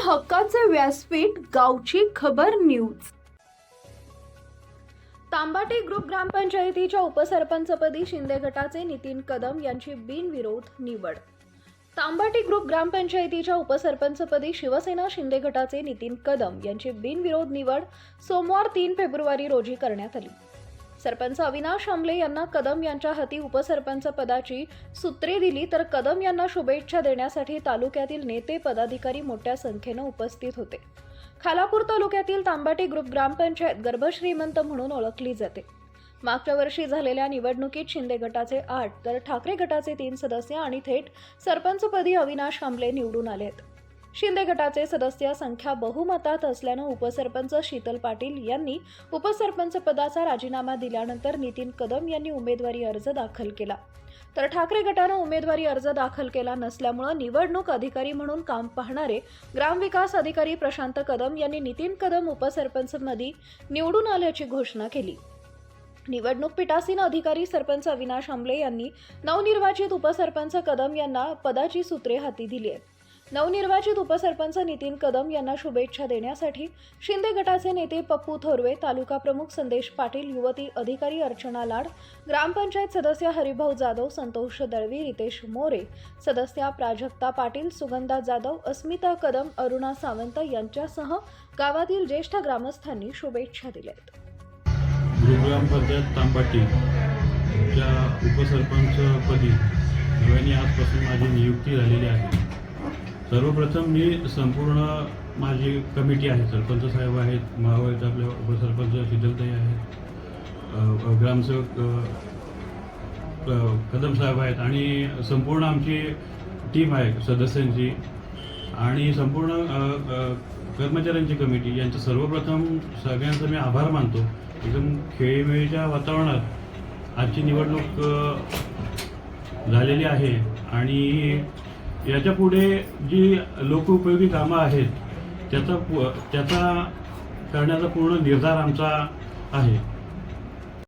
हक्काचे व्यासपीठ गावची खबर न्यूज. तांबाटी ग्रुप ग्रामपंचायतीच्या उपसरपंचपदी शिंदे गटाचे नितीन कदम यांची बिनविरोध निवड. तांबाटी ग्रुप ग्रामपंचायतीच्या उपसरपंचपदी शिवसेना शिंदे गटाचे नितीन कदम यांची बिनविरोध निवड सोमवार तीन फेब्रुवारी रोजी करण्यात आली. सरपंच अविनाश आमले यांना कदम यांच्या हाती उपसरपंच पदाची सूत्रे दिली तर कदम यांना शुभेच्छा देण्यासाठी तालुक्यातील नेते पदाधिकारी मोठ्या संख्येनं उपस्थित होते. खालापूर तालुक्यातील तांबाटी ग्रुप ग्रामपंचायत गर्भश्रीमंत म्हणून ओळखली जाते. मागच्या वर्षी झालेल्या निवडणुकीत शिंदे गटाचे आठ तर ठाकरे गटाचे तीन सदस्य आणि थेट सरपंचपदी अविनाश आमले निवडून आले आहेत शिंदे गटाचे सदस्य संख्या बहुमतात असल्यानं उपसरपंच शीतल पाटील यांनी उपसरपंच पदाचा राजीनामा दिल्यानंतर नितीन कदम यांनी उमेदवारी अर्ज दाखल केला. तर ठाकरे गटानं उमेदवारी अर्ज दाखल केला नसल्यामुळं निवडणूक अधिकारी म्हणून काम पाहणारे ग्रामविकास अधिकारी प्रशांत कदम यांनी नितीन कदम उपसरपंचमध्ये निवडून आल्याची घोषणा केली. निवडणूक पीठासीन अधिकारी सरपंच अविनाश आंबले यांनी नवनिर्वाचित उपसरपंच कदम यांना पदाची सूत्रे हाती दिली आहेत. नवनिर्वाचित उपसरपंच नितीन कदम यांना शुभेच्छा देण्यासाठी शिंदे गटाचे नेते पप्पू थोरवे तालुका प्रमुख संदेश पाटील युवती अधिकारी अर्चना लाड ग्रामपंचायत सदस्य हरिभाऊ जाधव संतोष दळवी रितेश मोरे सदस्या प्राजक्ता पाटील सुगंधा जाधव अस्मिता कदम अरुणा सावंत यांच्यासह गावातील ज्येष्ठ ग्रामस्थांनी शुभेच्छा दिल्यात. ग्रामपंचायत तांबाटी उपसरपंचपदी नव्याने आजपासून माझी नियुक्ती झालेली आहे. सर्वप्रथम मी संपूर्ण माझी कमिटी आहे सरपंच साहेब आहेत महावळीत आपले उपसरपंच शीतलताई आहेत ग्रामसेवक क- कदम साहेब आहेत आणि संपूर्ण आमची टीम आहे सदस्यांची आणि संपूर्ण कर्मचाऱ्यांची कमिटी. यांचं सर्वप्रथम सगळ्यांचा मी आभार मानतो. एकदम खेळीमेळीच्या वातावरणात आजची निवडणूक झालेली आहे आणि याच्यापुढे जी लोकउपयोगी कामं आहेत त्याचा पु- त्याचा करण्याचा पूर्ण निर्धार आमचा आहे.